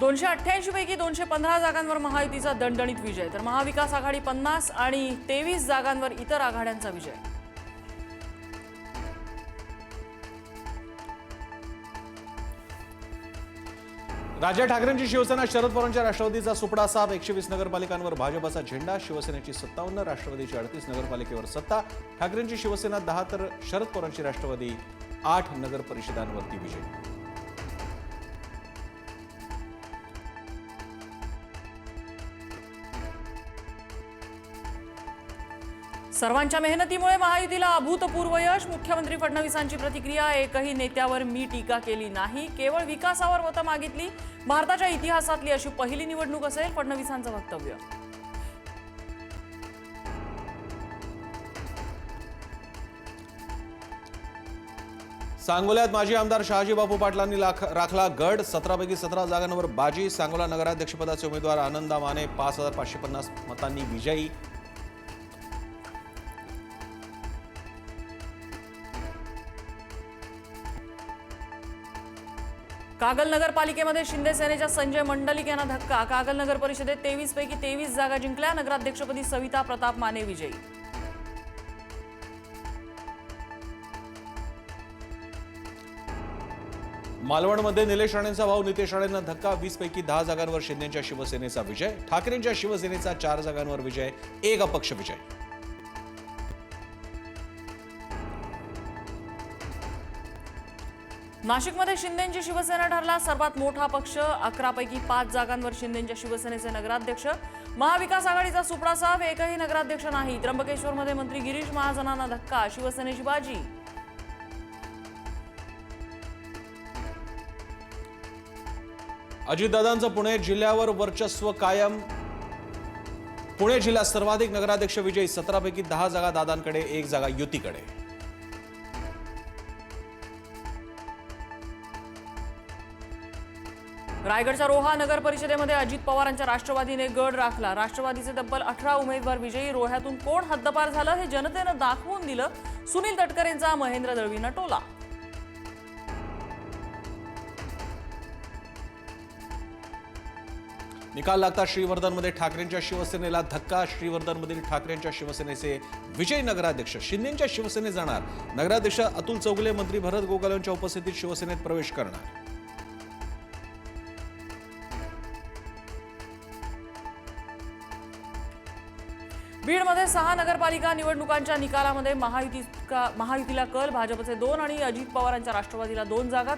दोनशे अठ्ठ्याऐंशी पैकी दोनशे पंधरा जागांवर महायुतीचा दणदणीत विजय तर महाविकास आघाडी पन्नास आणि तेवीस जागांवर इतर आघाड्यांचा विजय. राजा ठाकरेंची शिवसेना शरद पवारांच्या राष्ट्रवादीचा सुपडा साफ एकशे वीस नगरपालिकांवर भाजपाचा झेंडा शिवसेनेची सत्तावन्न राष्ट्रवादीची अडतीस नगरपालिकेवर सत्ता. ठाकरेंची शिवसेना दहा तर शरद पवारांची राष्ट्रवादी आठ नगर परिषदांवरती विजय. सर्वांच्या मेहनतीमुळे महायुतीला अभूतपूर्व यश. मुख्यमंत्री फडणवीसांची प्रतिक्रिया एकही नेत्यावर मी टीका केली नाही केवळ विकासावर मतं मागितली. भारताच्या इतिहासातली अशी पहिली निवडणूक असेल फडणवीसांचं वक्तव्य. सांगोल्यात माजी आमदार शहाजी बापू पाटलांनी लाख- राखला गड. सतरापैकी सतरा जागांवर बाजी. सांगोला नगराध्यक्षपदाचे उमेदवार आनंदा माने पाच हजार पाचशे पन्नास मतांनी विजयी. कागल नगरपालिकेमध्ये शिंदे सेनेच्या संजय मंडलिक यांना धक्का. कागल नगर परिषदेत तेवीस पैकी तेवीस जागा जिंकल्या. नगराध्यक्षपदी सविता प्रताप माने विजयी. मालवणमध्ये निलेश राणेंचा भाऊ नितेश राणेंना धक्का. वीस पैकी दहा जागांवर शिंदेच्या शिवसेनेचा विजय. ठाकरेंच्या शिवसेनेचा चार जागांवर विजय. एक अपक्ष विजय. नाशिकमध्ये शिंदेंची शिवसेना ठरला सर्वात मोठा पक्ष. अकरापैकी पाच जागांवर शिंदेच्या शिवसेनेचे नगराध्यक्ष. महाविकास आघाडीचा सुपडा साहेब एकही नगराध्यक्ष नाही. त्र्यंबकेश्वरमध्ये मंत्री गिरीश महाजनांना धक्का शिवसेनेची बाजी. अजितदादांचं पुणे जिल्ह्यावर वर्चस्व कायम. पुणे जिल्ह्यात सर्वाधिक नगराध्यक्ष विजयी सतरापैकी दहा जागा दादांकडे एक जागा युतीकडे. रायगडच्या रोहा नगर परिषदेमध्ये अजित पवारांच्या राष्ट्रवादीने गड राखला. राष्ट्रवादीचे तब्बल अठरा उमेदवार विजयी रोह्यातून कोण हद्दपार झालं हे जनतेनं दाखवून दिलं. सुनील तटकरेंचा महेंद्र दळवीनं टोला. निकाल लागता श्रीवर्धनमध्ये ठाकरेंच्या शिवसेनेला धक्का. श्रीवर्धनमधील ठाकरेंच्या शिवसेनेचे विजय नगराध्यक्ष शिंदेच्या शिवसेनेत जाणार. नगराध्यक्ष अतुल चौगुले मंत्री भरत गोगालांच्या उपस्थितीत शिवसेनेत प्रवेश करणार. बीडमध्ये सहा नगरपालिका निवडणुकांच्या निकालामध्ये महायुती महायुतीला कल भाजपचे दोन आणि अजित पवारांच्या राष्ट्रवादीला दोन जागा. तर